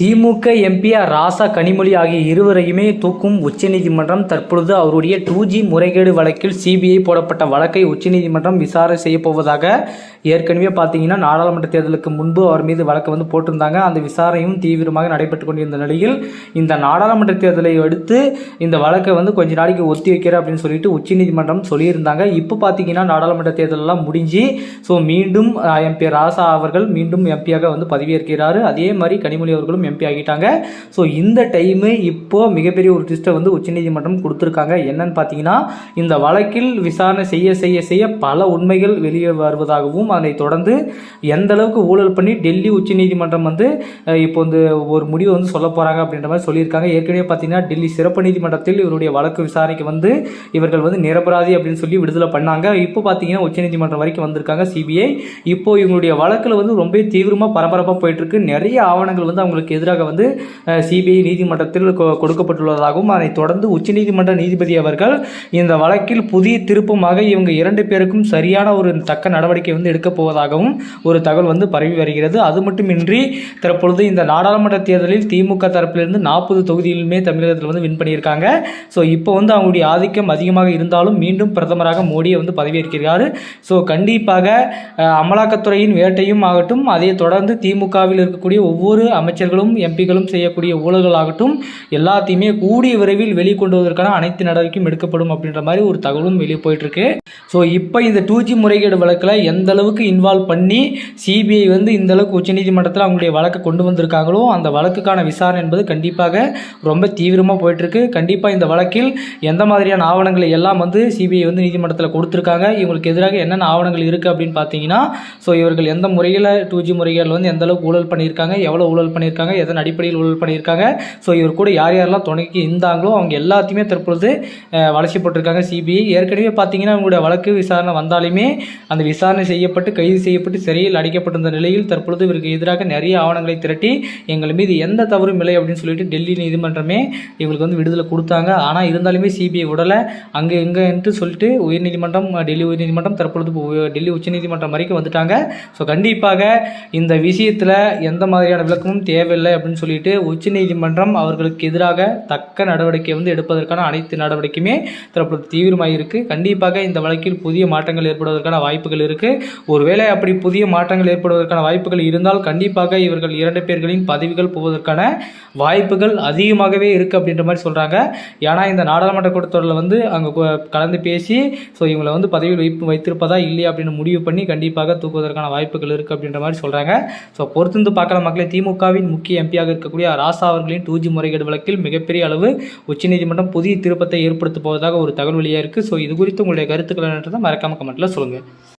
திமுக MP ராசா கனிமொழி ஆகிய இருவரையுமே தூக்கும் உச்சநீதிமன்றம் தற்பொழுது அவருடைய டூ ஜி முறைகேடு வழக்கில் சிபிஐ போடப்பட்ட வழக்கை உச்சநீதிமன்றம் விசாரணை செய்ய போவதாக ஏற்கனவே பார்த்தீங்கன்னா நாடாளுமன்ற தேர்தலுக்கு முன்பு அவர் மீது வழக்கு வந்து போட்டிருந்தாங்க. அந்த விசாரணையும் தீவிரமாக நடைபெற்று கொண்டிருந்த நிலையில் இந்த நாடாளுமன்ற தேர்தலை அடுத்து இந்த வழக்கை வந்து கொஞ்ச நாளைக்கு ஒத்தி வைக்கிற அப்படின்னு சொல்லிட்டு உச்சநீதிமன்றம் சொல்லியிருந்தாங்க. இப்போ பார்த்தீங்கன்னா நாடாளுமன்ற தேர்தலெல்லாம் முடிஞ்சு ஸோ மீண்டும் எம்பி ராசா அவர்கள் மீண்டும் எம்பியாக வந்து பதவியேற்கிறார். அதே மாதிரி கனிமொழி அவர்களும் எம்பி ஆகிட்டாங்க. ஸோ இந்த டைமு இப்போது மிகப்பெரிய ஒரு ட்விஸ்ட்டை வந்து உச்சநீதிமன்றம் கொடுத்துருக்காங்க. என்னன்னு பார்த்தீங்கன்னா இந்த வழக்கில் விசாரணை செய்ய செய்ய செய்ய பல உண்மைகள் வெளியே வருவதாகவும் அதை தொடர்ந்து எந்த அளவுக்கு ஊழல் பண்ணி டெல்லி உச்சநீதிமன்றம் வந்து இப்போ வந்து ஒரு முடிவை வந்து சொல்ல போகிறாங்க அப்படின்ற மாதிரி சொல்லியிருக்காங்க. ஏற்கனவே பார்த்தீங்கன்னா டெல்லி சிறப்பு நீதிமன்றத்தில் இவருடைய வழக்கு விசாரணைக்கு வந்து இவர்கள் வந்து நிரபராதி அப்படின்னு சொல்லி விடுதலை பண்ணாங்க. இப்போ பார்த்தீங்கன்னா உச்சநீதிமன்றம் வரைக்கும் வந்திருக்காங்க சிபிஐ இப்போ இவங்களுடைய வழக்கில் வந்து ரொம்ப தீவிரமாக பரபரப்பாக போயிட்டு இருக்கு. நிறைய ஆவணங்கள் வந்து அவங்களுக்கு எதிராக வந்து சிபிஐ நீதிமன்றத்தில் கொ- கொடுக்கப்பட்டுள்ளதாகவும் அதைத் தொடர்ந்து உச்சநீதிமன்ற நீதிபதி அவர்கள் இந்த வழக்கில் புதிய திருப்பமாக இவங்க இரண்டு பேருக்கும் சரியான ஒரு தக்க நடவடிக்கை வந்து எடுக்கப் போவதாகவும் ஒரு தகவல் வந்து பரவி வருகிறது. அது மட்டுமின்றி தற்பொழுது இந்த நாடாளுமன்ற தேர்தலில் திமுக தரப்பிலிருந்து நாற்பது தொகுதியிலுமே தமிழகத்தில் வந்து வின் பண்ணியிருக்காங்க. ஸோ இப்போ வந்து அவங்களுடைய ஆதிக்கம் அதிகமாக இருந்தாலும் மீண்டும் பிரதமராக மோடியை வந்து பதவியேற்கிறார். ஸோ கண்டிப்பாக அமலாக்கத்துறையின் வேட்டையும் ஆகட்டும் அதை தொடர்ந்து திமுகவில் இருக்கக்கூடிய ஒவ்வொரு அமைச்சர்களும் எம்பிகளும் செய்யக்கூடிய ஊழல்களாகட்டும் எல்லாத்தையுமே கூடிய விரைவில் வெளிக்கொண்டு வருவதற்கான அனைத்து நடவடிக்கையும் எடுக்கப்படும் அப்படின்ற மாதிரி ஒரு தகவலும் வெளியே போயிட்டுருக்கு. ஸோ இப்போ இந்த டூ ஜி முறைகேடு வழக்கில் எந்த அளவுக்கு இன்வால்வ் பண்ணி சிபிஐ வந்து இந்த அளவுக்கு உச்சநீதிமன்றத்தில் அவங்களுடைய வழக்கை கொண்டு வந்திருக்காங்களோ அந்த வழக்குக்கான விசாரணை என்பது கண்டிப்பாக ரொம்ப தீவிரமாக போயிட்டுருக்கு. கண்டிப்பாக இந்த வழக்கில் எந்த மாதிரியான ஆவணங்களை எல்லாம் வந்து சிபிஐ வந்து நீதிமன்றத்தில் கொடுத்துருக்காங்க இவங்களுக்கு எதிராக என்னென்ன ஆவணங்கள் இருக்குது அப்படின்னு பார்த்தீங்கன்னா ஸோ இவர்கள் எந்த முறையில் டூ ஜி முறைகள் வந்து எந்த அளவுக்கு ஊழல் பண்ணியிருக்காங்க எவ்வளோ ஊழல் பண்ணியிருக்காங்க எதன் அடிப்படையில் உள் பண்ணியிருக்காங்க. ஸோ இவர் கூட யார் யாரெல்லாம் துணைக்கு இருந்தாங்களோ அவங்க எல்லாத்தையுமே தற்பொழுது வளர்ச்சிப்பட்டிருக்காங்க வளர்ச்சி போட்டிருக்காங்க சிபிஐ ஏற்கனவே பார்த்தீங்கன்னா அவங்களுடைய வழக்கு விசாரணை வந்தாலுமே அந்த விசாரணை செய்யப்பட்டு கைது செய்யப்பட்டு சிறையில் அடைக்கப்பட்டிருந்த நிலையில் தற்பொழுது இவருக்கு எதிராக நிறைய ஆவணங்களை திரட்டி எங்கள் மீது எந்த தவறும் இல்லை அப்படின்னு சொல்லிட்டு டெல்லி நீதிமன்றமே இவங்களுக்கு வந்து விடுதலை கொடுத்தாங்க. ஆனால் இருந்தாலுமே சிபிஐ விடலை. அங்கே எங்கேன்ட்டு சொல்லிட்டு உயர்நீதிமன்றம் டெல்லி உயர்நீதிமன்றம் தற்பொழுது டெல்லி உச்சநீதிமன்றம் வரைக்கும் வந்துட்டாங்க. ஸோ கண்டிப்பாக இந்த விஷயத்தில் எந்த மாதிரியான விளக்கமும் தேவையில்லை. அப்படின்னு சொல்லிட்டு உச்சநீதிமன்றம் அவர்களுக்கு எதிராக தக்க நடவடிக்கை வந்து எடுப்பதற்கான அனைத்து நடவடிக்கையுமே தற்பொழுது தீவிரமாக இருக்கு. கண்டிப்பாக இந்த வழக்கில் புதிய மாற்றங்கள் ஏற்படுவதற்கான வாய்ப்புகள் இருக்கு. ஒருவேளை அப்படி புதிய மாற்றங்கள் ஏற்படுவதற்கான வாய்ப்புகள் இருந்தால் கண்டிப்பாக இவர்கள் இரண்டு பேர்களின் பதவிகள் போவதற்கான வாய்ப்புகள் அதிகமாகவே இருக்கு அப்படின்ற மாதிரி சொல்கிறாங்க ஏன்னா இந்த நாடாளுமன்ற கூட்டத்தொடரில் வந்து அங்கே கலந்து பேசி ஸோ இவங்களை வந்து பதவியில் வைப்பு வைத்திருப்பதா இல்லையா அப்படின்னு முடிவு பண்ணி கண்டிப்பாக தூக்குவதற்கான வாய்ப்புகள் இருக்கு அப்படின்ற மாதிரி சொல்கிறாங்க ஸோ பொறுத்திருந்து பார்க்கலாம் மக்களே திமுகவின் முக்கிய எம்பியாக இருக்கக்கூடிய ராசா அவர்களின் டூ ஜி முறைகேடு வழக்கில் மிகப்பெரிய அளவு உச்சநீதிமன்றம் புதிய திருப்பத்தை ஏற்படுத்த போவதாக ஒரு தகவல் வெளியாக இருக்குது ஸோ இது குறித்து உங்களுடைய கருத்துக்கள் என்னன்றதை மறக்காம கமெண்ட்டில் சொல்லுங்கள்